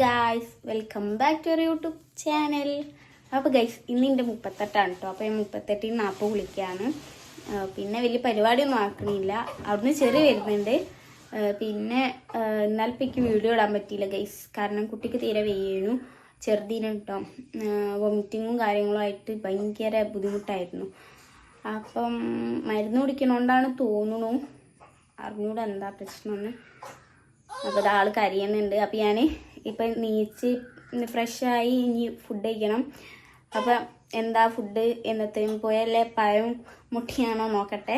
Guys welcome back to our YouTube channel അപ്പോൾ guys ഇന്ന് എന്റെ മുപ്പത്തെട്ടാണ് കേട്ടോ അപ്പോൾ ഞാൻ മുപ്പത്തെട്ടിന് നാൽപ്പത് വിളിക്കുകയാണ് പിന്നെ വലിയ പരിപാടിയൊന്നും ആക്കണില്ല. അവിടുന്ന് ചെറിയ വരുന്നുണ്ട്. പിന്നെ എന്നാൽ എനിക്ക് വീഡിയോ ഇടാൻ പറ്റിയില്ല ഗൈസ് കാരണം കുട്ടിക്ക് തീരെ വെയ്യണു ചെറുതിന് കേട്ടോ വോമിറ്റിങ്ങും കാര്യങ്ങളും ആയിട്ട് ഭയങ്കര ബുദ്ധിമുട്ടായിരുന്നു. അപ്പം മരുന്ന് കുടിക്കണോണ്ടാണ് തോന്നുന്നു അറിഞ്ഞൂടെ എന്താ പ്രശ്നമെന്ന് അപ്പോൾ ആൾ കരയുന്നുണ്ട്. അപ്പോൾ ഞാൻ ഇപ്പം നീച്ച് ഫ്രഷായി ഇനി ഫുഡ് കഴിക്കണം. അപ്പം എന്താ ഫുഡ് എന്നത്തെയും പോയല്ലേ പഴം മുട്ടിയാണോ നോക്കട്ടെ.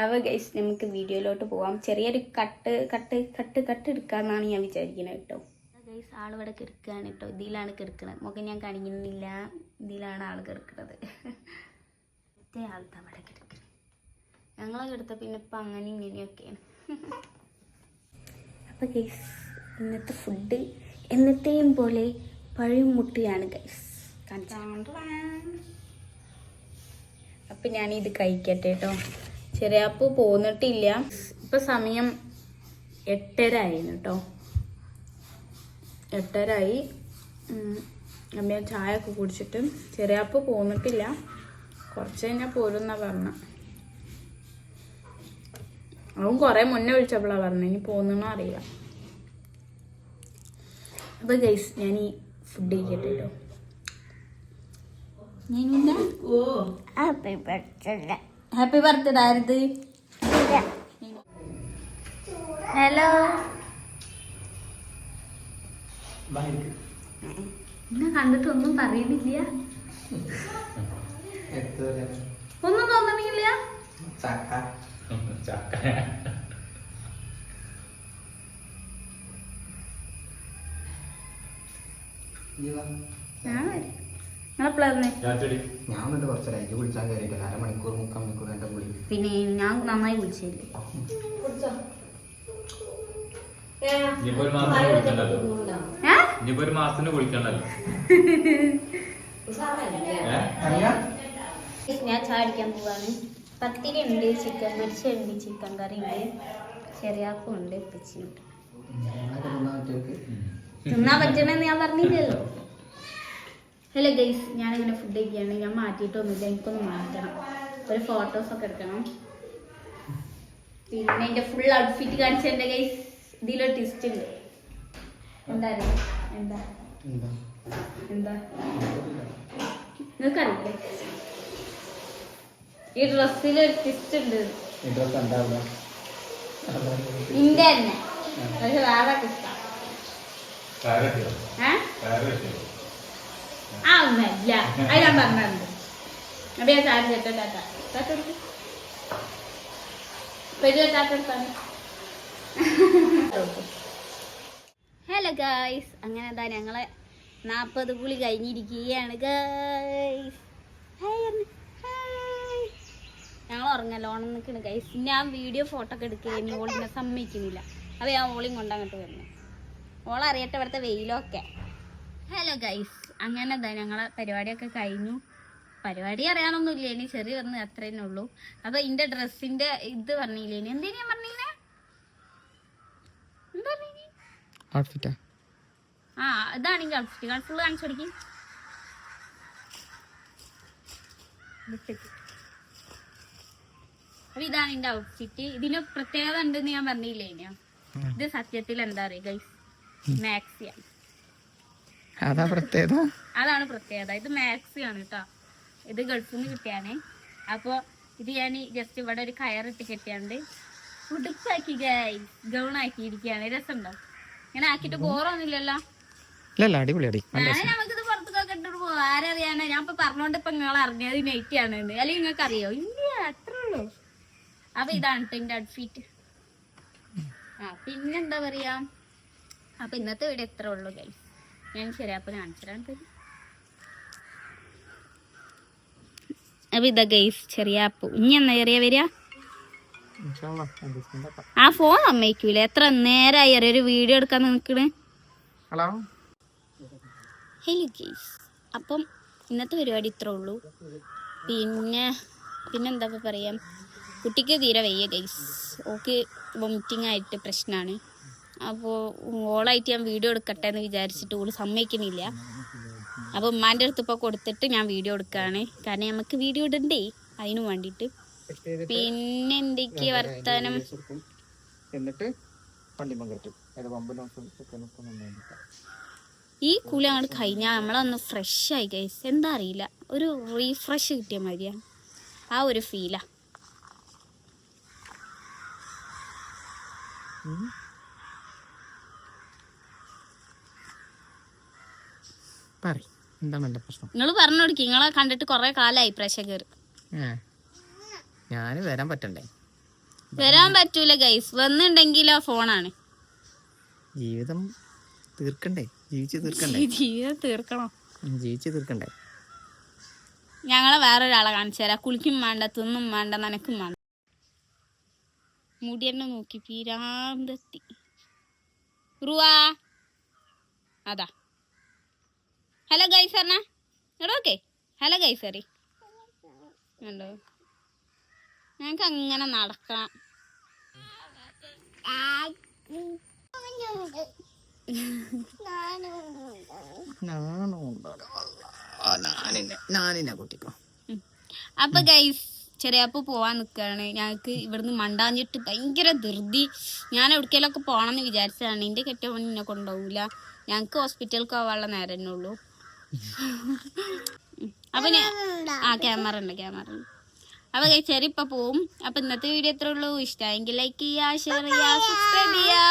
അപ്പോൾ ഗൈസ് നമുക്ക് വീഡിയോയിലോട്ട് പോവാം. ചെറിയൊരു കട്ട് കട്ട് കട്ട് കട്ട് എടുക്കാമെന്നാണ് ഞാൻ വിചാരിക്കുന്നത് കേട്ടോ. ഗൈസ് ആൾ ഇവിടെ കിടക്കുകയാണ് കേട്ടോ. ഇതിലാണ് കിടക്കുന്നത് മുഖം ഞാൻ കാണിക്കുന്നില്ല ഇതിലാണ് ആൾ കിടക്കുന്നത് മറ്റേ ആൾക്കാ അവിടെ കിടക്കുന്നത് ഞങ്ങളെ കിടത്ത പിന്നെ ഇപ്പം അങ്ങനെ ഇങ്ങനെയൊക്കെയാണ് അപ്പം ഗൈസ് ഇന്നത്തെ ഫുഡ് എന്നത്തെയും പോലെ പഴം മുട്ടിയാണ് ഗൈസ് അപ്പം ഞാനിത് കഴിക്കട്ടെ കേട്ടോ ചെറിയാപ്പ് പോന്നിട്ടില്ല. ഇപ്പം സമയം എട്ടര ആയിരുന്നു കേട്ടോ എട്ടരായി ആയി അമ്മ ചായ ഒക്കെ കുടിച്ചിട്ട് ചെറിയാപ്പ് പോന്നിട്ടില്ല. കുറച്ച് കഴിഞ്ഞാൽ പോരുന്ന പറഞ്ഞ. അവൻ കുറേ മുന്നേ വിളിച്ചപ്പോഴാണ് പറഞ്ഞത് ഇനി പോകുന്നോ അറിയില്ല. അപ്പോൾ ഗൈസ് ഞാൻ ഈ ഫുഡ് കഴിക്കട്ടെ കേട്ടോ ഹാപ്പി ബർത്ത്ഡേ ഹാപ്പി ബർത്ത്ഡേ ആരത് ഹലോ എന്നെ കണ്ടിട്ടൊന്നും പറയുന്നില്ല ഒന്നും തോന്നുന്നില്ല ചക്ക. ചക്ക. ഞാൻ വരാം. ഞാൻ വന്നിട്ട് കുറച്ച് ലൈറ്റ് കുളിച്ചാൽ കയറിയിട്ടില്ല അരമണിക്കൂർ മുക്കാൽ മണിക്കൂർ എന്റെ കുളി പിന്നെ ഞാൻ നന്നായി വിളിച്ചില്ലേ ഒരു മാസത്തിന്? അറിയാം? ഞാൻ ചാടിക്കാൻ പോവാണ്. പത്തിരി ഉണ്ട് ചിക്കൻ പൊരിച്ചുണ്ട് ചിക്കൻ കറി ഉണ്ട് ചെറിയാക്കും ഉണ്ട്. പറ്റിയവർക്ക് തിന്നാൻ പറ്റണെന്ന് ഞാൻ പറഞ്ഞില്ലല്ലോ. ഹലോ ഗൈസ് ഞാനിങ്ങനെ ഫുഡ് കഴിക്കുകയാണ്. ഞാൻ മാറ്റിയിട്ടൊന്നുമില്ല എനിക്കൊന്ന് മാറ്റണം. ഒരു ഫോട്ടോസ് ഒക്കെ എടുക്കണം. പിന്നെ എന്റെ ഫുൾ ഔട്ട്ഫിറ്റ് കാണിച്ച എന്റെ ഗൈസ്. ഇതിലൊരു ട്വിസ്റ്റ് ഉണ്ട്. എന്തായാലും എന്താ? എന്താ? നിങ്ങൾക്കറിയില്ലേ? ഈ ഡ്രസ്സിൽ ഒരു ട്വിസ്റ്റ് ഉണ്ട്. നിന്റെ തന്നെ. പക്ഷെ വേറെ ട്വിസ്റ്റാ കയറ് കെട്ടിയോ? ഏ കയറ് കെട്ടിയോ? ആ ഒന്നല്ല അത് ഞാൻ പറഞ്ഞിട്ടുണ്ട്. അപ്പൊ ഞാൻ ചാർജ് ചെയ്തിട്ട് ടാറ്റ ടാറ്റ എടുക്ക്. പെരുവ ടാറ്റ എടുത്താണ്. Hello guys. അങ്ങനെ എന്താ ഞങ്ങളെ നാൽപ്പത് പുളി കഴിഞ്ഞിരിക്കുകയാണ് ഗായ്സ്. ഞങ്ങൾ ഉറങ്ങല്ലോ? ഓണം നിൽക്കണ് ഗൈസ് ഞാൻ വീഡിയോ ഫോട്ടോ ഒക്കെ എടുക്കുകയായിരുന്നു ഓളിനെ സമ്മതിക്കുന്നില്ല. അപ്പൊ ഞാൻ ഓളിയും കൊണ്ടങ്ങോട്ട് വരുന്നു ഓളറിയട്ടെ ഇവിടുത്തെ വെയിലൊക്കെ. ഹലോ ഗൈസ് അങ്ങനെ എന്താ ഞങ്ങളെ പരിപാടിയൊക്കെ കഴിഞ്ഞു. പരിപാടി അറിയാനൊന്നുമില്ല. ഇനി ചെറിയ വന്ന് അത്ര തന്നെ ഉള്ളൂ. അപ്പൊ ഇന്റെ ഡ്രസ്സിന്റെ ഇത് പറഞ്ഞില്ലേ ഇനി? എന്തേ ഞാൻ പറഞ്ഞില്ലേ? എന്താ ഔട്ട്ഫിറ്റാ ആ? ഇതാണെങ്കിൽ ഔട്ട്ഫിറ്റ് ഫുള്ള് കാണിച്ചു കൊടുക്കും. അപ്പൊ ഇതാണ് എന്റെ ഔട്ട്ഫിറ്റ് ഇതിന് പ്രത്യേകത ഉണ്ടെന്ന് ഞാൻ പറഞ്ഞില്ലേ ഇനിയോ ഇത് സത്യത്തിൽ എന്താ പറയുക ഗൈസ് മാക്സിയാണ് അതാ പ്രത്യേകത. അതാണ് പ്രത്യേകത. ഇത് മാക്സി ആണ് കേട്ടോ. ഇത് ഗൾഫിൽ നിന്ന് കിട്ടിയാണ്. അപ്പോൾ ഇത് ഞാൻ ജസ്റ്റ് ഇവിടെ ഒരു കയറിട്ട് കെട്ടിയാണ്ട് ഉടുപ്പാക്കി ഗൗൺ ആക്കി ഇരിക്കുകയാണ് രസമുണ്ടോ? ഇങ്ങനെ ആക്കിയിട്ട് ബോറൊന്നുമില്ലല്ലോ? ഇല്ലല്ല നമുക്കിത് പുറത്തൊക്കെ ഇട്ടിട്ട് പോവാം. ആരറിയാനാ? ഞാൻ ഇപ്പൊ പറഞ്ഞോണ്ട് ഇപ്പൊ നിങ്ങൾ അറിഞ്ഞത് നൈറ്റ് ആണ് അല്ലെങ്കിൽ നിങ്ങൾക്ക് അറിയോ ഇല്ല അത്രേ ഉള്ളൂ. അപ്പൊ ഇതാണ് എന്റെ ഔട്ട്ഫിറ്റ് ആ പിന്നെന്താ പറയാ? അപ്പൊ ഇന്നത്തെ വീഡിയോ എത്ര ഉള്ളൂ ഗൈസ് ഞാൻ ശരിയാപ്പം കാണിച്ചിടാൻ തരും അപ്പൊ ഇതാ ഗൈസ് ചെറിയ ആപ്പ് ഇനി എന്നാ ചെറിയ വരിക? ആ ഫോൺ സമ്മതിക്കൂല? എത്ര നേരമായി അറിയ? ഒരു വീഡിയോ എടുക്കാൻ നിൽക്കണ്. ഹലോ? ഹലോ ഗൈസ് അപ്പം ഇന്നത്തെ പരിപാടി ഇത്രേ ഉള്ളൂ. പിന്നെ പിന്നെന്താ പറയാം? കുട്ടിക്ക് തീരെ വയ്യ ഗൈസ് ഓക്ക് വൊമിറ്റിംഗ് ആയിട്ട് പ്രശ്നമാണ് അപ്പോൾ ഓളായിട്ട് ഞാൻ വീഡിയോ എടുക്കട്ടെ എന്ന് വിചാരിച്ചിട്ട് ഓൾ സമ്മതിക്കുന്നില്ല അപ്പോൾ ഉമ്മാന്റെ അടുത്ത് ഇപ്പോൾ കൊടുത്തിട്ട് ഞാൻ വീഡിയോ എടുക്കുകയാണ് കാരണം നമുക്ക് വീഡിയോ ഇടണ്ടേ? അതിനു വേണ്ടിയിട്ട്. പിന്നെ എന്തൊക്കെയാ വർത്താനം? എന്നിട്ട് ഈ കുളി അങ്ങോട്ട് കഴിഞ്ഞാൽ നമ്മളൊന്ന് ഫ്രഷ് ആയി ഗൈസ് എന്താ അറിയില്ല. ഒരു റീഫ്രഷ് കിട്ടിയ മതിയാ. ആ ഒരു ഫീലാ പറ എന്താണ് എന്റെ പ്രശ്നം? നിങ്ങൾ പറഞ്ഞു കൊടുക്കി നിങ്ങളെ കണ്ടിട്ട് കുറെ കാലായി പ്രേക്ഷകർ ഞാൻ വരാൻ പറ്റണ്ടേ? വരാൻ പറ്റൂല ഗൈസ് വന്നിണ്ടെങ്കിലോ ഫോണാണ്. ജീവിതം തീർക്കണ്ടേ? ജീവിച്ചു തീർക്കണ്ടേ? ജീവിതം തീർക്കണം. ജീവിച്ചു തീർക്കണ്ടേ? ഞങ്ങളെ വേറൊരാളെ കാണിച്ചു തരാം. കുളിക്കും വേണ്ട തിന്നും വേണ്ട നനക്കും വേണ്ട മുടിയെന്നെ നോക്കി പീരാന്തെത്തി. റുവാ അതാ. ഹലോ ഗൈസ് പറഞ്ഞ? എടാ ഓക്കെ. ഹലോ ഗൈസ് അറി ഉണ്ടോ ഞങ്ങൾക്ക് അങ്ങനെ കുട്ടിക്കോ അപ്പൊ ഗൈസ് ചെറിയപ്പോ പോവാൻ നിക്കാണ്. ഞങ്ങൾക്ക് ഇവിടുന്ന് മണ്ടാഞ്ഞിട്ട് ഭയങ്കര ധൃതി. ഞാൻ എവിടേക്കെങ്കിലൊക്കെ പോകണമെന്ന് വിചാരിച്ചതാണ്. എന്റെ കെട്ടിയവൻ എന്നെ കൊണ്ടുപോകൂല ഞങ്ങൾക്ക് ഹോസ്പിറ്റലിൽ പോവാനുള്ള നേരം തന്നെ ഉള്ളൂ. അപ്പൊ ആ ക്യാമറ ഉണ്ട് ക്യാമറ ഉണ്ട്. അപ്പൊ കഴിച്ചാൽ ഇപ്പൊ പോവും. അപ്പൊ ഇന്നത്തെ വീഡിയോ എത്ര ഉള്ളൂ. ഇഷ്ടമായെങ്കിൽ ലൈക്ക് ചെയ്യാ ഷെയർ ചെയ്യാ സബ്സ്ക്രൈബ് ചെയ്യാ.